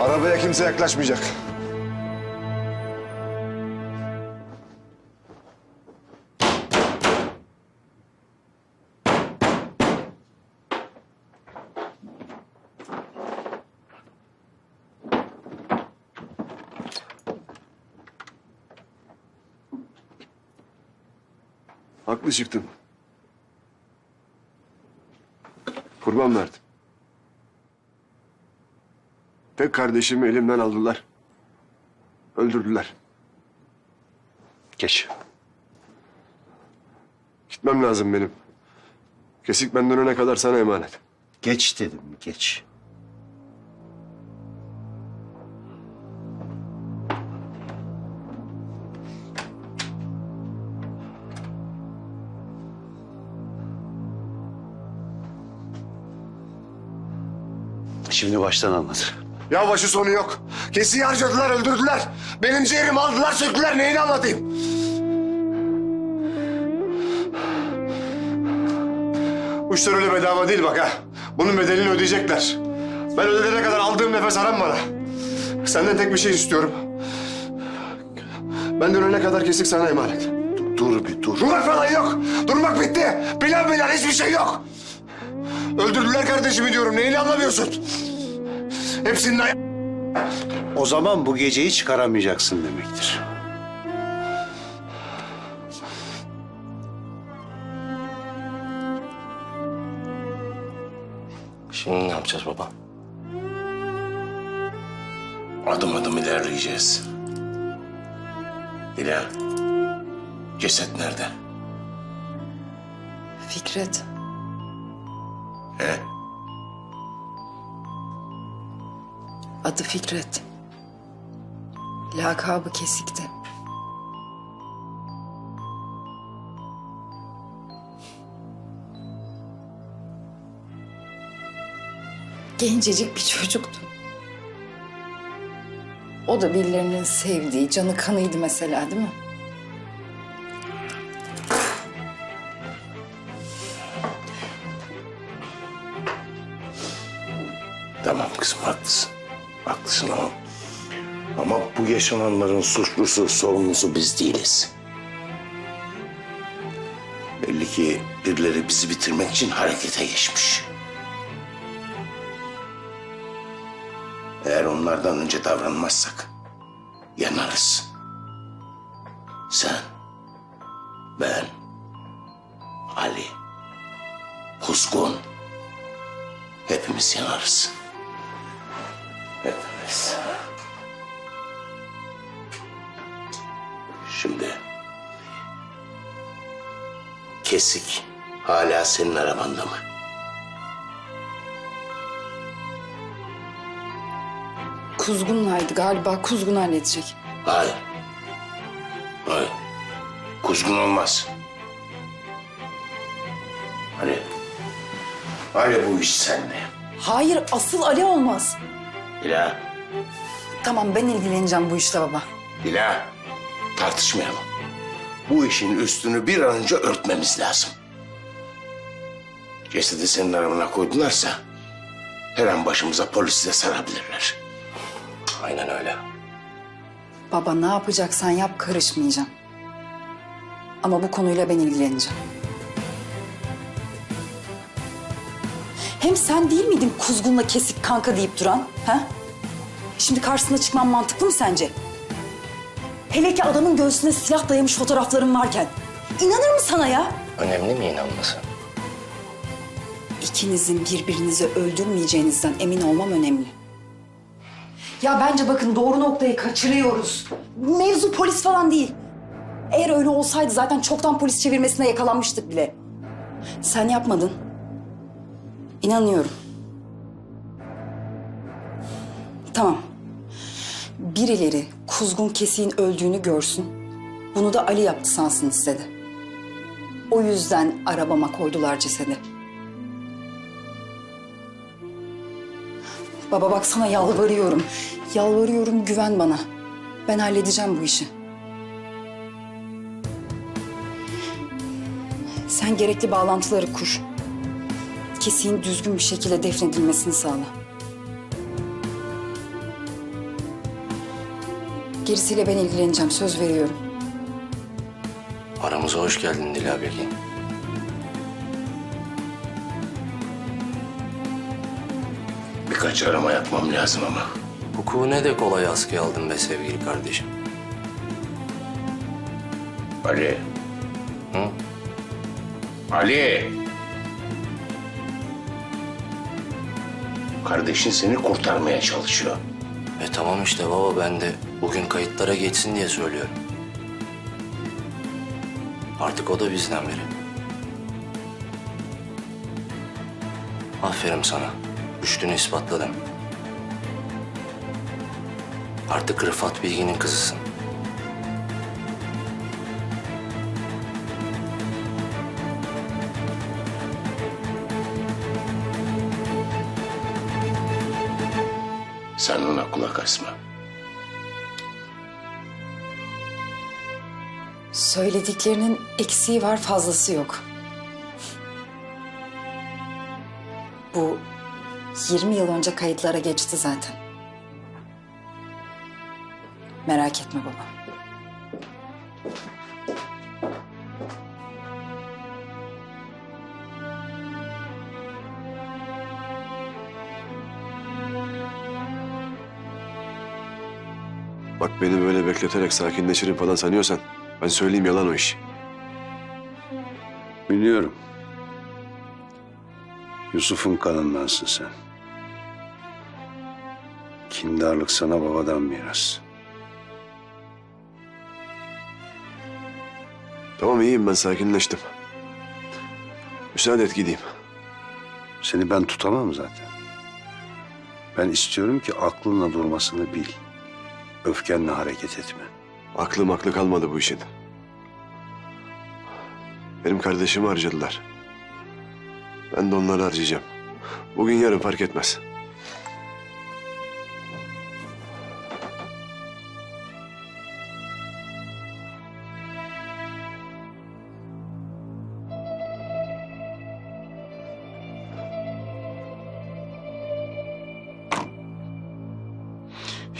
Arabaya kimse yaklaşmayacak. Haklı çıktın. Kurban verdim. Tek kardeşimi elimden aldılar. Öldürdüler. Geç. Gitmem lazım benim. Kesik ben dönene kadar sana emanet. Geç dedim geç. Şimdi baştan anlat. Ya başı sonu yok. Kesiyi harcadılar, öldürdüler. Benim ciğerimi aldılar, söktüler. Neyini anlatayım? İşler öyle bedava değil bak ha. Bunun bedelini ödeyecekler. Ben ödeyene kadar aldığım nefes haram bana. Senden tek bir şey istiyorum. Ben dönene kadar kesik sana emanet. Dur bir dur. Durmak falan yok. Durmak bitti. Plan plan hiçbir şey yok. Öldürdüler kardeşimi diyorum. Neyini anlamıyorsun? Hepsinin ay- O zaman bu geceyi çıkaramayacaksın demektir. Şimdi ne yapacağız baba? Adım adım ilerleyeceğiz. Dila, ceset nerede? Fikret. He? Adı Fikret. Lakabı kesikti. Gencecik bir çocuktu. O da birilerinin sevdiği, canı kanıydı mesela değil mi? Tamam kızım haklısın. Haklısın ama... Ama bu yaşananların suçlusu, sorumlusu biz değiliz. Belli ki birileri bizi bitirmek için harekete geçmiş. Eğer onlardan önce davranmazsak yanarız. Sen, ben, Ali, Kuzgun hepimiz yanarız. Hepimiz. Şimdi kesik hala senin arabanda mı? Kuzgunlaydı galiba. Kuzgun halledecek. Hayır. Hayır. Kuzgun olmaz. Ali. Ali bu iş sende. Hayır, asıl Ali olmaz. Dila. Tamam, ben ilgileneceğim bu işle baba. Dila. Tartışmayalım. Bu işin üstünü bir an önce örtmemiz lazım. Cesedi senin arabana koydularsa her an başımıza polisi de sarabilirler. Aynen öyle. Baba ne yapacaksan yap karışmayacağım. Ama bu konuyla ben ilgileneceğim. Hem sen değil miydin kuzgunla kesik kanka deyip duran? Ha? Şimdi karşısına çıkmam mantıklı mı sence? Hele ki adamın göğsüne silah dayamış fotoğraflarım varken. İnanır mı sana ya? Önemli mi inanması? İkinizin birbirinizi öldürmeyeceğinizden emin olmam önemli. Ya bence bakın doğru noktayı kaçırıyoruz. Mevzu polis falan değil. Eğer öyle olsaydı zaten çoktan polis çevirmesine yakalanmıştık bile. Sen yapmadın. İnanıyorum. Tamam. Birileri kuzgun kesiğin öldüğünü görsün. Bunu da Ali yaptı sansın istedi. O yüzden arabama koydular cesedi. Baba bak sana yalvarıyorum. Yalvarıyorum güven bana. Ben halledeceğim bu işi. Sen gerekli bağlantıları kur. Kesiğin düzgün bir şekilde defnedilmesini sağla. Gerisiyle ben ilgileneceğim. Söz veriyorum. Aramıza hoş geldin Dila Bilgin. Birkaç arama yapmam lazım ama. Hukuku ne de kolay askıya aldın be sevgili kardeşim. Ali. Hı? Ali. Kardeşin seni kurtarmaya çalışıyor. E tamam işte baba ben de bugün kayıtlara geçsin diye söylüyorum. Artık o da bizden biri. Aferin sana. Rüştünü ispatladın. Artık Rıfat Bilgin'in kızısın. Sen ona kulak asma. Söylediklerinin eksiği var, fazlası yok. Bu 20 yıl önce kayıtlara geçti zaten. Merak etme baba. Bak beni böyle bekleterek sakinleşirim falan sanıyorsan ben söyleyeyim yalan o iş. Biliyorum. Yusuf'un kanındansın sen. Kindarlık sana babadan miras. Tamam iyiyim ben sakinleştim. Müsaade et gideyim. Seni ben tutamam zaten. Ben istiyorum ki aklınla durmasını bil. Öfkenle hareket etme. Aklım aklı kalmadı bu işin. Benim kardeşimi harcadılar. Ben de onları harcayacağım. Bugün yarın fark etmez.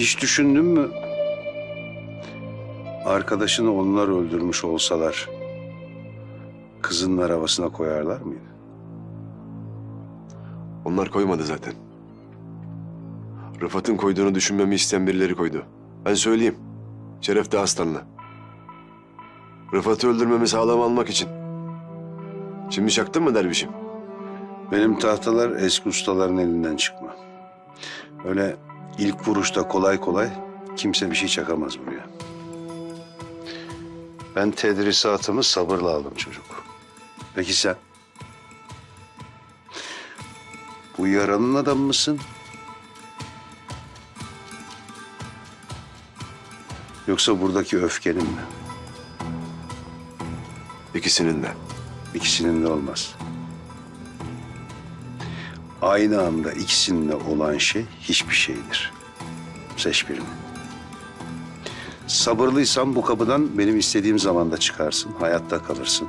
Hiç düşündün mü? Arkadaşını onlar öldürmüş olsalar kızının arabasına koyarlar mıydı? Onlar koymadı zaten. Rıfat'ın koyduğunu düşünmemi isteyen birileri koydu. Ben söyleyeyim. Şeref de aslanlı. Rıfat'ı öldürmemi sağlam almak için. Şimdi çaktın mı dervişim? Benim tahtalar eski ustaların elinden çıkma. Öyle ilk vuruşta kolay kolay kimse bir şey çakamaz buraya. Ben tedrisatımı sabırla aldım çocuk. Peki sen? Bu yaranın adamı mısın? Yoksa buradaki öfkenin mi? İkisinin de. İkisinin de olmaz. Aynı anda ikisinde olan şey hiçbir şeydir. Seç birini. Sabırlıysan bu kapıdan benim istediğim zamanda çıkarsın, hayatta kalırsın.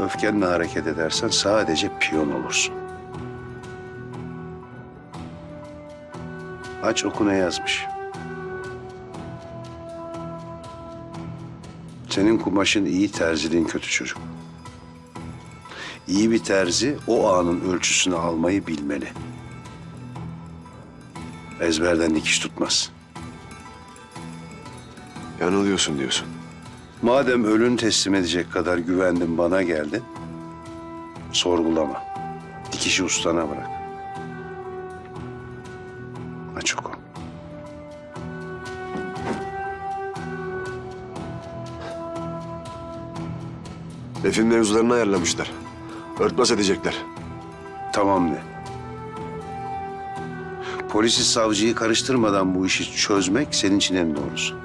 Öfkenle hareket edersen sadece piyon olursun. Aç oku ne yazmış. Senin kumaşın iyi, terziliğin kötü çocuk. İyi bir terzi o anın ölçüsünü almayı bilmeli. Ezberden dikiş tutmaz. Yanılıyorsun diyorsun. Madem ölün teslim edecek kadar güvendin bana geldin, sorgulama. Dikişi ustana bırak. Aç oku. Efin mevzularını ayarlamışlar. Örtbas edecekler. Tamam de. Polisi savcıyı karıştırmadan bu işi çözmek senin için en doğrusu.